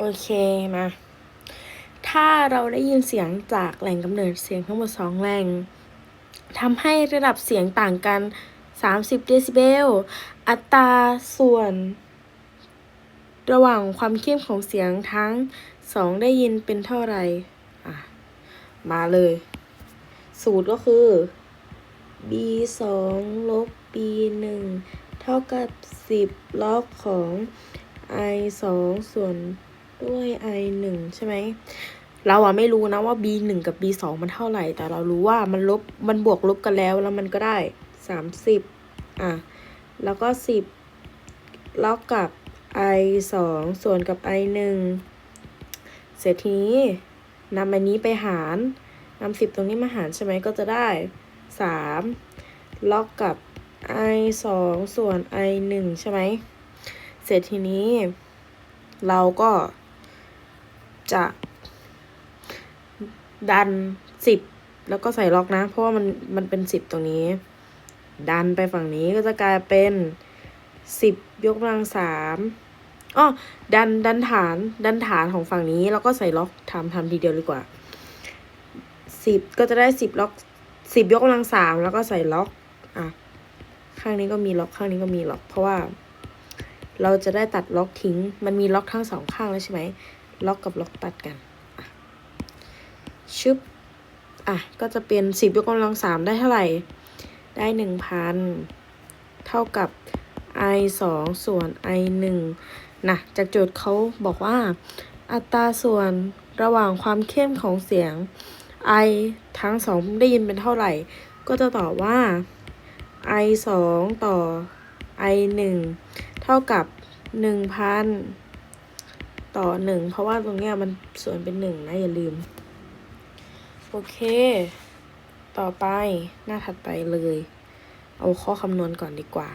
โอเคมา ถ้าเราได้ยินเสียงจากแหล่งกำเนิดเสียงทั้งหมดสองแหล่งทำให้ระดับเสียงต่างกัน 30 เดซิเบล อัตราส่วน ระหว่างความเข้มของเสียงทั้งสองได้ยินเป็นเท่าไหร่อะ มาเลย สูตรก็คือ b สองลบ b หนึ่งเท่ากับสิบล็อกของ i สองส่วน ด้วย i หนึ่งใช่ไหม เราอะไม่รู้นะว่า b หนึ่งกับ b สองมันเท่าไหร่ แต่เรารู้ว่ามันลบ มันบวกลบกันแล้ว แล้วมันก็ได้สามสิบอะ แล้วก็สิบล็อกกับ i สองส่วนกับ i หนึ่งเสร็จทีนี้นำอันนี้ไปหารนำสิบตรงนี้มาหารใช่ไหมก็จะได้สามล็อกกับ i สองส่วน i หนึ่งใช่ไหม เสร็จทีนี้ เราก็ จะดันสิบแล้วก็ใส่ล็อกนะ เพราะว่ามันมันเป็นสิบตรงนี้ ดันไปฝั่งนี้ก็จะกลายเป็นสิบยกกำลังสามอ้อดันดันฐานดันฐานของฝั่งนี้ แล้วก็ใส่ล็อกทำทำทีเดียวดีกว่าสิบก็จะได้สิบล็อกสิบยกกำลังสามแล้วก็ใส่ล็อกอะข้างนี้ก็มีล็อกข้างนี้ก็มีล็อก เพราะว่า เราจะได้ตัดล็อกทิ้ง มันมีล็อกทั้งสองข้างแล้วใช่ไหม ล็อกกับล็อกตัดกันชึบอะ ก็จะเป็นสิบยกกำลังสามได้เท่าไหร่ ได้หนึ่งพันเท่ากับ i สองส่วน i หนึ่งนะจากโจทย์เขาบอกว่า อัตราส่วนระหว่างความเข้มของเสียง i ทั้งสองได้ยินเป็นเท่าไหร่ ก็จะตอบว่า i สองต่อ i หนึ่งเท่ากับหนึ่งพัน ต่อหนึ่งเพราะว่าตรงเนี้ยมันส่วนเป็นหนึ่งนะอย่าลืม โอเค ต่อไปหน้าถัดไปเลย เอาข้อคำนวณก่อนดีกว่า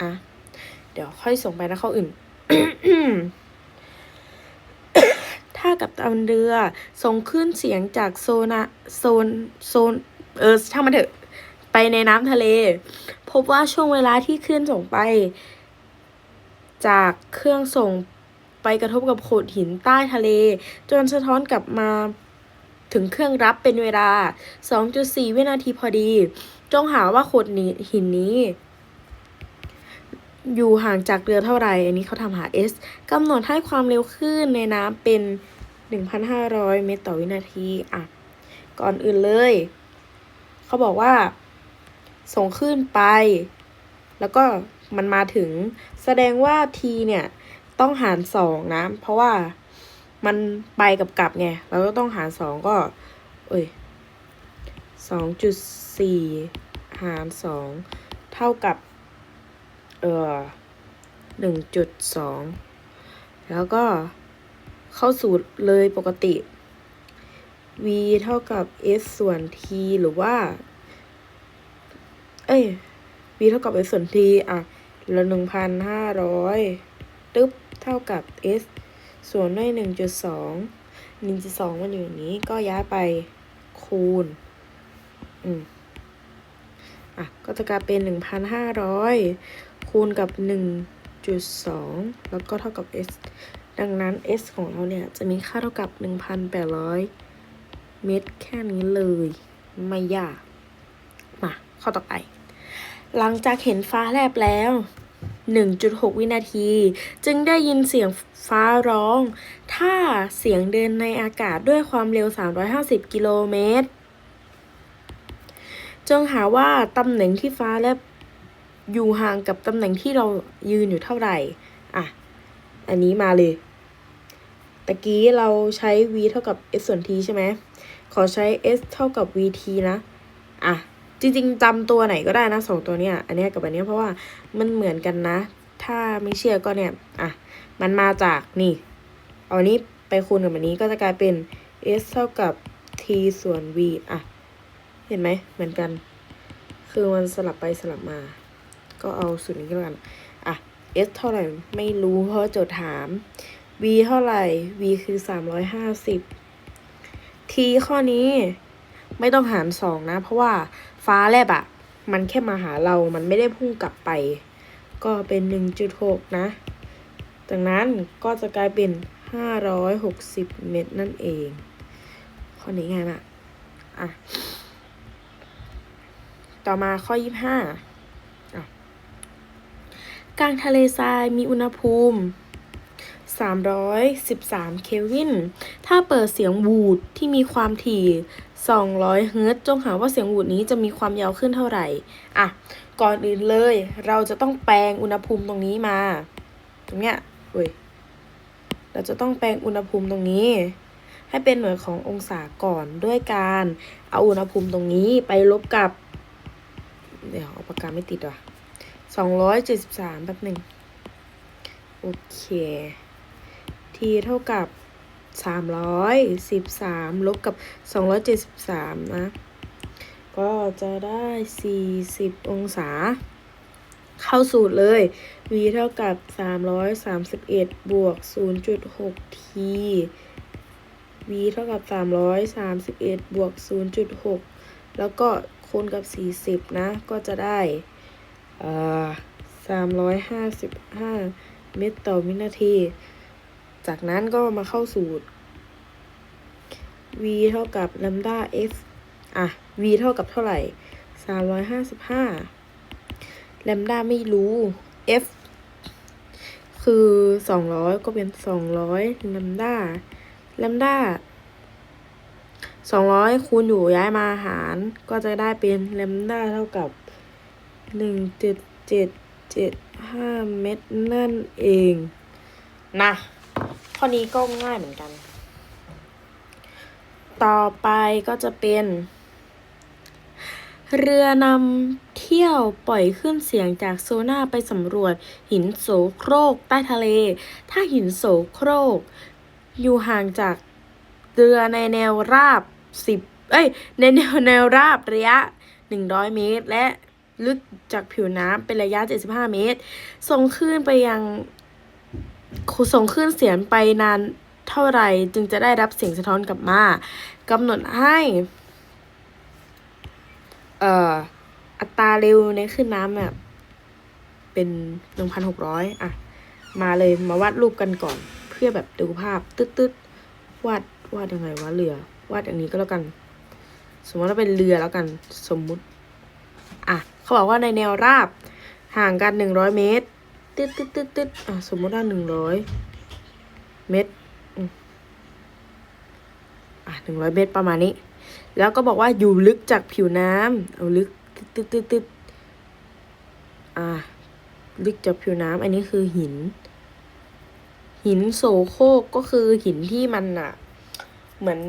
อะ เดี๋ยวค่อยส่งไปนะข้ออื่น ถ้ากับตันเรือส่งขึ้นเสียงจากโซนะโซนโซน เออช่างมันเถอะ ไปในน้ำทะเล พบว่าช่วงเวลาที่ขึ้นส่งไปจากเครื่องส่ง ไปกระทบกับโขดหินใต้ทะเล จนสะท้อนกลับมาถึงเครื่องรับเป็นเวลา 2.4 วินาทีพอดี จงหาว่าโขดนี้หินนี้ อยู่ห่างจากเรือเท่าไหร่ อันนี้เขาทำหา s กำหนดให้ความเร็วคลื่นในน้ำเป็น 1,500 เมตรต่อวินาที อะ ก่อนอื่นเลย เขาบอกว่า ส่งขึ้นไป แล้วก็มันมาถึง แสดงว่า t เนี่ย ต้องหารสองนะ เพราะว่ามันไปกับกลับไง เราก็ต้องหารสองก็ เอ้ยสองจุดสี่หารสองเท่ากับ เออหนึ่งจุดสองแล้วก็เข้าสูตรเลยปกติ v เท่ากับ s ส่วน t หรือว่า เอ้ย v เท่ากับ s ส่วน t อะละหนึ่งพันห้าร้อยตึ๊บ เท่ากับ s ส่วนด้วยหนึ่งจุดสองหนึ่งจุดสองมันอยู่อย่างนี้ก็ย้ายไปคูณ อืม อะ ก็จะกลายเป็นหนึ่งพันห้าร้อยคูณกับหนึ่งจุดสองแล้วก็เท่ากับ s ดังนั้น s ของเราเนี่ย จะมีค่าเท่ากับหนึ่งพันแปดร้อยเมตรแค่นี้เลย ไม่ยาก มา ข้อต่อไป หลังจากเห็นฟ้าแลบแล้ว 1.6 วินาที จึงได้ยินเสียงฟ้าร้อง ถ้าเสียงเดินในอากาศด้วยความเร็ว 350 กิโลเมตร จงหาว่าตำแหน่งที่ฟ้าแลบอยู่ห่างกับตำแหน่งที่เรายืนอยู่เท่าไหร่ อะ อันนี้มาเลยตะกี้เราใช้ v เท่ากับ s ส่วน t ใช่ไหม ขอใช้ s เท่ากับ vt นะ อะ จริง ๆจำตัวไหนก็ได้นะสองตัวเนี้ยอันนี้กับอันนี้เพราะว่ามันเหมือนกันนะ ถ้าไม่เชื่อก็เนี่ยอะมันมาจากนี่เอาอันนี้ไปคูณกับอันนี้ก็จะกลายเป็น s เท่ากับ t ส่วน v อะ เห็นไหมเหมือนกัน คือมันสลับไปสลับมา ก็เอาสูตรนี้ก็แล้วกันอะ s เท่าไหร่ไม่รู้เพราะโจทย์ถาม v เท่าไหร่ v คือสามร้อยห้าสิบ t ข้อนี้ ไม่ต้องหารสองนะ เพราะว่าฟ้าแลบอะมันแค่มาหาเรา มันไม่ได้พุ่งกลับไป ก็เป็นหนึ่งจุดหกนะ จากนั้นก็จะกลายเป็นห้าร้อยหกสิบเมตรนั่นเอง ข้อนี้ง่ายมากอะ ต่อมาข้อยี่ห้ากลางทะเลทรายมีอุณหภูมิ 313 เคลวิน ถ้าเปิดเสียงวูดที่มีความถี่ 200เฮิรตซ์จงหาว่าเสียงวูดนี้จะมีความยาวขึ้นเท่าไหร่ อะ ก่อนอื่นเลย เราจะต้องแปลงอุณหภูมิตรงนี้มา ตรงเนี้ยเว้ย เราจะต้องแปลงอุณหภูมิตรงนี้ ให้เป็นหน่วยขององศาก่อนด้วยการเอาอุณหภูมิตรงนี้ไปลบกับ เดี๋ยวเอาปากกาไม่ติดว่ะสองร้อยเจ็ดสิบสามแบบหนึ่ง โอเค t เท่ากับ สามร้อยสิบสามลบกับสองร้อยเจ็ดสิบสามนะ ก็จะได้สี่สิบองศา เข้าสูตรเลย v เท่ากับสามร้อยสามสิบเอ็ดบวกศูนย์จุดหก t v เท่ากับสามร้อยสามสิบเอ็ดบวกศูนย์จุดหกแล้วก็คูณกับสี่สิบนะ ก็จะได้สามร้อยห้าสิบห้าเมตรต่อวินาที จากนั้นก็มาเข้าสูตร v เท่ากับ lambda f อะ v เท่ากับเท่าไหร่สามร้อยห้าสิบห้า lambda ไม่รู้ f คือสองร้อยก็เป็นสองร้อย lambda lambda สองร้อยคูณอยู่ย้ายมาหาร ก็จะได้เป็น lambda เท่ากับหนึ่งจุดเจ็ดเจ็ดห้าเมตรนั่นเอง นะ ข้อนี้ก็ง่ายเหมือนกัน ต่อไปก็จะเป็น เรือนำเที่ยวปล่อยขึ้นเสียงจากโซน่าไปสำรวจ หินโสโครกใต้ทะเล ถ้าหินโสโครก อยู่ห่างจากเรือในแนวราบสิบเอ้ย ในแนวแนวราบระยะหนึ่งร้อยเมตร และลึกจากผิวน้ำเป็นระยะ 75 เมตร ส่งคลื่นไปยัง ส่งคลื่นเสียงไปนานเท่าไหร่จึงจะได้รับเสียงสะท้อนกลับมากำหนดให้เอ่ออัตราเร็วในคลื่นน้ำแบบเป็น1,600อะ มาเลยมาวาดรูปกันก่อน เพื่อแบบดูภาพตึ๊ดๆวาดวาดยังไงวะเรือ วาดอย่างนี้ก็แล้วกัน สมมติว่าเป็นเรือแล้วกันสมมุติ อะ เขาบอกว่าในแนวราบห่างกันหนึ่งร้อยเมตร ตึ๊ดตึ๊ดตึ๊ดตึ๊ดอะสมมติว่าหนึ่งร้อยเมตรอะหนึ่งร้อยเมตรประมาณนี้ แล้วก็บอกว่าอยู่ลึกจากผิวน้ำเอาลึกตึ๊ดตึ๊ดตึ๊ดอะลึกจากผิวน้ำอันนี้คือหิน หินโสโครกก็คือหินที่มันอะเหมือน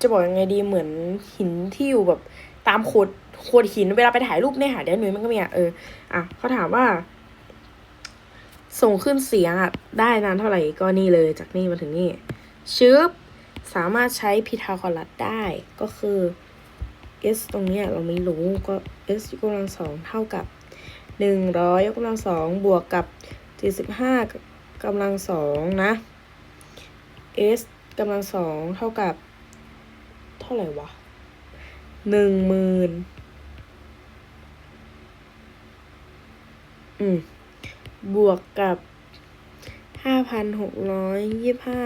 จะบอกยังไงดีเหมือนหินที่อยู่แบบตามโขด โขดหินเวลาไปถ่ายรูปในหาดแดนหนุ่ยมันก็มีอะเอออะเขาถามว่า ส่งขึ้นเสียงอะได้นานเท่าไหร่ก็นี่เลยจากนี่มาถึงนี่ชึบสามารถใช้พีทาคอรัสได้ก็คือ s ตรงเนี้ยเราไม่รู้ก็ s ยกกำลังสองเท่ากับหนึ่งร้อยยกกำลังสองบวกกับเจ็ดสิบห้ากำลังสองนะ s กำลังสองเท่ากับ เท่าไหร่วะหนึ่งหมื่น อืม บวกกับห้าพันหกร้อยยี่ห้า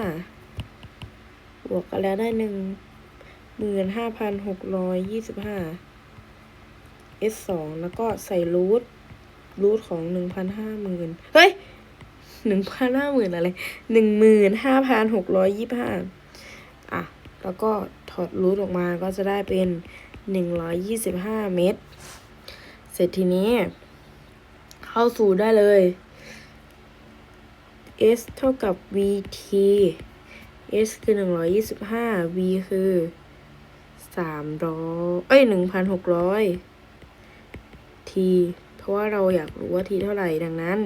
บวกกันแล้วได้หนึ่งหมื่นห้าพันหกร้อยยี่สิบห้า s สองแล้วก็ใส่รูทรูทของหนึ่งพันห้าหมื่นเฮ้ยหนึ่งพันห้าหมื่นอะไรหนึ่งหมื่นห้าพันหกร้อยยี่ห้าอะ แล้วก็ถอดรูทออกมาก็จะได้เป็นหนึ่งร้อยยี่สิบห้าเมตร เสร็จทีนี้ เข้าสู่ได้เลย s เท่ากับ vt s คือหนึ่งร้อยยี่สิบห้า v คือสามร้อยเอ้ยหนึ่งพันหกร้อย t เพราะว่าเราอยากรู้ว่า t เท่าไหร่ดังนั้น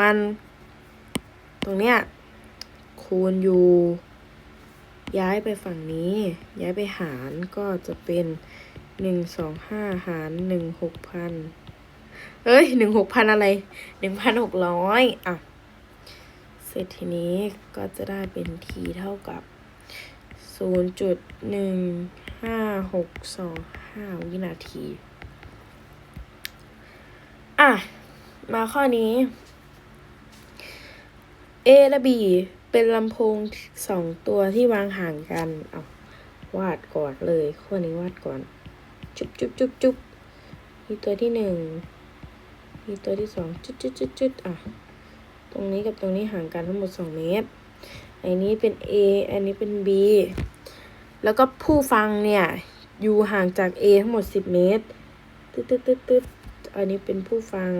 มัน ตรงเนี้ยคูณอยู่ย้ายไปฝั่งนี้ ย้ายไปหารก็จะเป็นหนึ่งสองห้าหารหนึ่งหกพัน เอ้ยหนึ่งหกพันอะไรหนึ่งพันหกร้อยอะ เสร็จทีนี้ก็จะได้เป็น t เท่ากับศูนย์จุดหนึ่งห้าหกสองห้าวินาที อะ มาข้อนี้ A และ B เป็นลำโพงสองตัวที่วางห่างกันเอาวาดก่อนเลย ข้อนี้วาดก่อน จุ๊บจุ๊บจุ๊บจุ๊บมีตัวที่หนึ่ง มีตัวที่สองจุดจุดจุดจุดอะ ตรงนี้กับตรงนี้ห่างกันทั้งหมดสองเมตร อันนี้เป็น A อันนี้เป็น B แล้วก็ผู้ฟังเนี่ย อยู่ห่างจาก A ทั้งหมดสิบเมตรตึ๊ดตึ๊ดตึ๊ดตึ๊ดอันนี้เป็นผู้ฟัง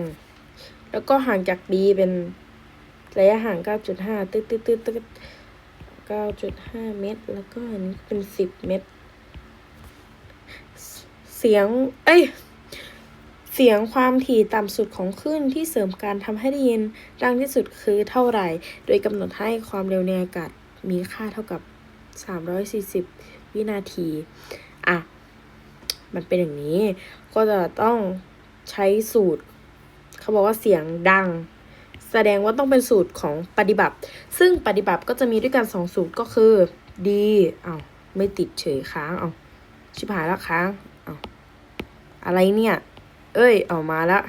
แล้วก็ห่างจาก B เป็นระยะห่าง9.5ตึ๊ดตึ๊ดตึ๊ดตึ๊ด9.5เมตร แล้วก็อันนี้เป็น10เมตร เสียง เอ้ย เสียงความถี่ต่ำสุดของคลื่นที่เสริมการทำให้ได้ยินดังที่สุดคือเท่าไหร่ โดยกำหนดให้ความเร็วในอากาศมีค่าเท่ากับ 340 วินาที อะ มันเป็นอย่างนี้ ก็จะต้องใช้สูตร เขาบอกว่าเสียงดัง แสดงว่าต้องเป็นสูตรของปฏิบัติ ซึ่งปฏิบัติก็จะมีด้วยกันสองสูตรก็คือดีเอาไม่ติดเฉยค้าง เอาชิบหายแล้วค้าง เอาอะไรเนี่ย เอ้ยออกมาละ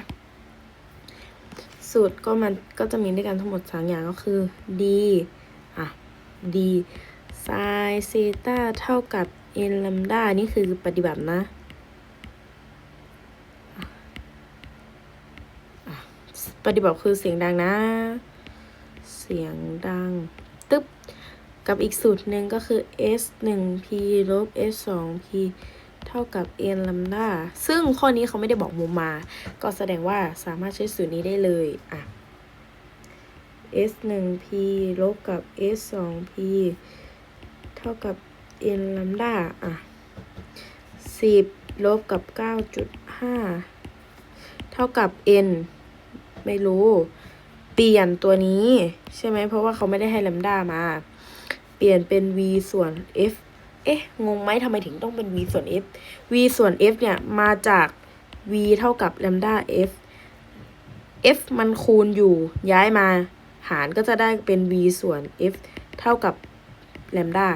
สูตรก็มันก็จะมีด้วยกันทั้งหมดสามอย่างก็คือ d อะ d sin เซตาเท่ากับ n ลัมดานี่คือปฏิบัตินะอะอะปฏิบัติคือเสียงดังนะ เสียงดัง ตึ๊บ กับอีกสูตรหนึ่งก็คือ s 1 p ลบ s 2 p เท่ากับ n ลัมดาซึ่งข้อนี้เขาไม่ได้บอกมุมมา ก็แสดงว่าสามารถใช้สูตรนี้ได้เลยอะ s 1 p ลบกับ s 2 p เท่ากับ n ลัมดาอะ 10 ลบกับ 9.5 เท่ากับ n ไม่รู้ เปลี่ยนตัวนี้ ใช่ไหม เพราะว่าเขาไม่ได้ให้ลัมดามา เปลี่ยนเป็น v ส่วน f เอ๊ะ งงไหมทำไมถึงต้องเป็น v ส่วน f v ส่วน f เนี่ย มาจาก v เท่ากับ lambda f f มันคูณอยู่ ย้ายมาหารก็จะได้เป็น v ส่วน f เท่ากับ lambda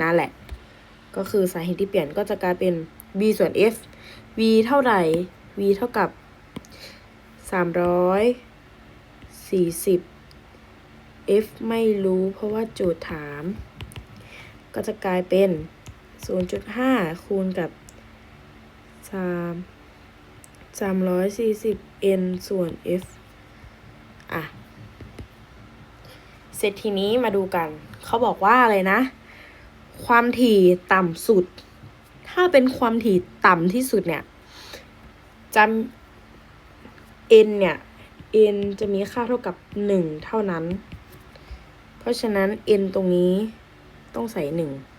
นั่นแหละ ก็คือสาเหตุที่เปลี่ยนก็จะกลายเป็น v ส่วน f v เท่าไหร่ v เท่ากับ340 f ไม่รู้เพราะว่าโจทย์ถาม ก็จะกลายเป็น 0.5 คูณกับ 3 340 n ส่วน f อะ เสร็จทีนี้มาดูกัน เขาบอกว่าอะไรนะ ความถี่ต่ำสุด ถ้าเป็นความถี่ต่ำที่สุดเนี่ยจะ n เนี่ย n จะมีค่าเท่ากับ 1 เท่านั้น เพราะฉะนั้น n ตรงนี้ต้องใส่ 1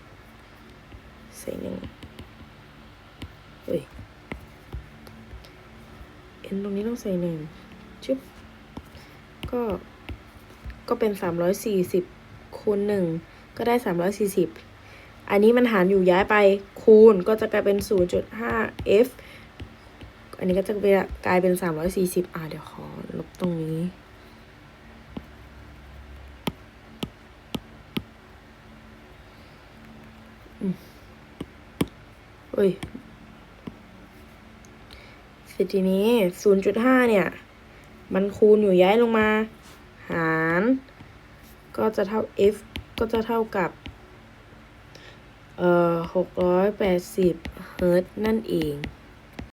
ใส่1เฮ้ย n ตรงนี้ต้องใส่1ชึบก็ก็เป็น340คูณ1ก็ได้340อันนี้มันหารอยู่ย้ายไปคูณก็จะกลายเป็น 0.5 f อันนี้ก็จะเป็นกลายเป็น 340 อ่าเดี๋ยวขอลบตรงนี้ เฮ้ยเสร็จทีนี้0.5เนี่ย มันคูณอยู่ย้ายลงมา หาร ก็จะเท่า f ก็จะเท่ากับเอ่อ680เฮิรต์นั่นเอง